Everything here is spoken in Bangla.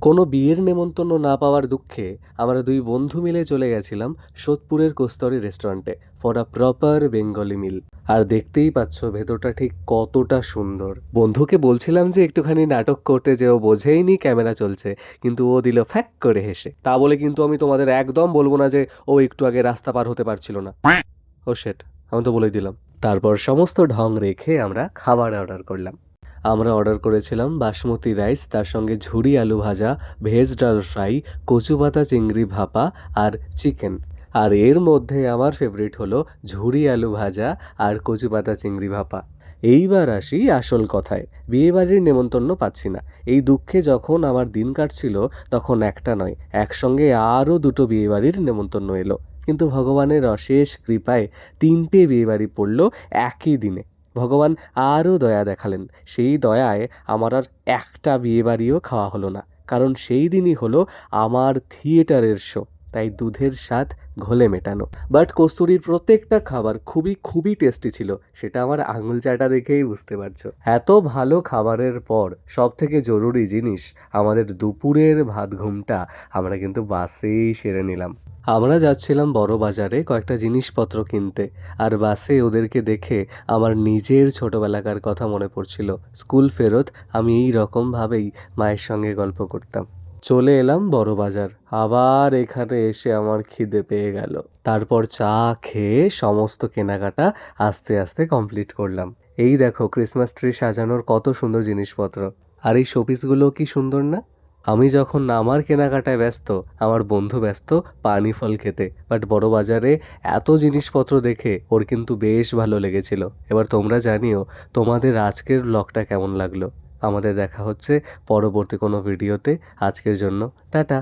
কোনো বিয়ের নেমন্তন্ন না পাওয়ার দুঃখে আমরা দুই বন্ধু মিলে চলে গেছিলাম সোদপুরের কোস্তরি রেস্টুরেন্টে for a proper Bengali meal আর দেখতেই পাচ্ছ ভেতরটা ঠিক কতটা সুন্দর। বন্ধুকে বলছিলাম যে একটুখানি নাটক করতে যে ও বোঝেইনি ক্যামেরা চলছে কিন্তু ও দিল ফ্যাক করে হেসে। তা বলে কিন্তু আমি তোমাদের একদম বলব না যে ও একটু আগে রাস্তা পার হতে পারছিল না। ও সেট আমি তো বলেই দিলাম। তারপর সমস্ত ঢং রেখে আমরা খাবার অর্ডার করলাম। আমরা অর্ডার করেছিলাম বাসমতি রাইস, তার সঙ্গে ঝুরি আলু ভাজা, ভেজ ডাল ফ্রাই, কচু পাতা, চিংড়ি ভাপা আর চিকেন। আর এর মধ্যে আমার ফেভারিট হলো ঝুরি আলু ভাজা আর কচু পাতা, চিংড়ি ভাপা। এইবার আসি আসল কথায়, বিয়েবাড়ির নেমন্তন্ন পাচ্ছি না। এই দুঃখে যখন আমার দিন কাটছিল, তখন একটা নয়, একসঙ্গে আরও দুটো বিয়েবাড়ির নেমন্তন্ন এলো। কিন্তু ভগবানের অশেষ কৃপায় তিনটে বিয়েবাড়ি পড়ল একই দিনে। ভগবান আরও দয়া দেখালেন। সেই দয়ায় আমার আর একটা বিয়েবাড়িও খাওয়া হলো না, কারণ সেই দিনই হলো আমার থিয়েটারের শো। তাই দুধের স্বাদ ঘোলে মেটানো। বাট কস্তুরির প্রত্যেকটা খাবার খুবই খুবই টেস্টি ছিল। সেটা আমার আঙুল চাটা দেখেই বুঝতে পারছ। এত ভালো খাবারের পর সব থেকে জরুরি জিনিস আমাদের দুপুরের ভাত ঘুমটা আমরা কিন্তু বাসেই সেরে নিলাম। আমরা যাচ্ছিলাম বড় বাজারে কয়েকটা জিনিসপত্র কিনতে। আর বাসে ওদেরকে দেখে আমার নিজের ছোটবেলাকার কথা মনে পড়ছিল। স্কুল ফেরত আমি এই রকমভাবেই মায়ের সঙ্গে গল্প করতাম। চলে এলাম বড় বাজার আবার এখানে এসে আমার খিদে পেয়ে গেল। তারপর চা খেয়ে সমস্ত কেনাকাটা আস্তে আস্তে কমপ্লিট করলাম। এই দেখো ক্রিসমাস ট্রি সাজানোর কত সুন্দর জিনিসপত্র। আর এই শোপিসগুলো কি সুন্দর না? আমি যখন আমার কেনাকাটায় ব্যস্ত, আমার বন্ধু ব্যস্ত পানি ফল খেতে। বাট বড় বাজারে এত জিনিসপত্র দেখে ওর কিন্তু বেশ ভালো লেগেছিল। এবার তোমরা জানিও, তোমাদের আজকের ব্লগটা কেমন লাগল? আমাদের দেখা হচ্ছে পরবর্তী কোনো ভিডিওতে। আজকের জন্য টাটা।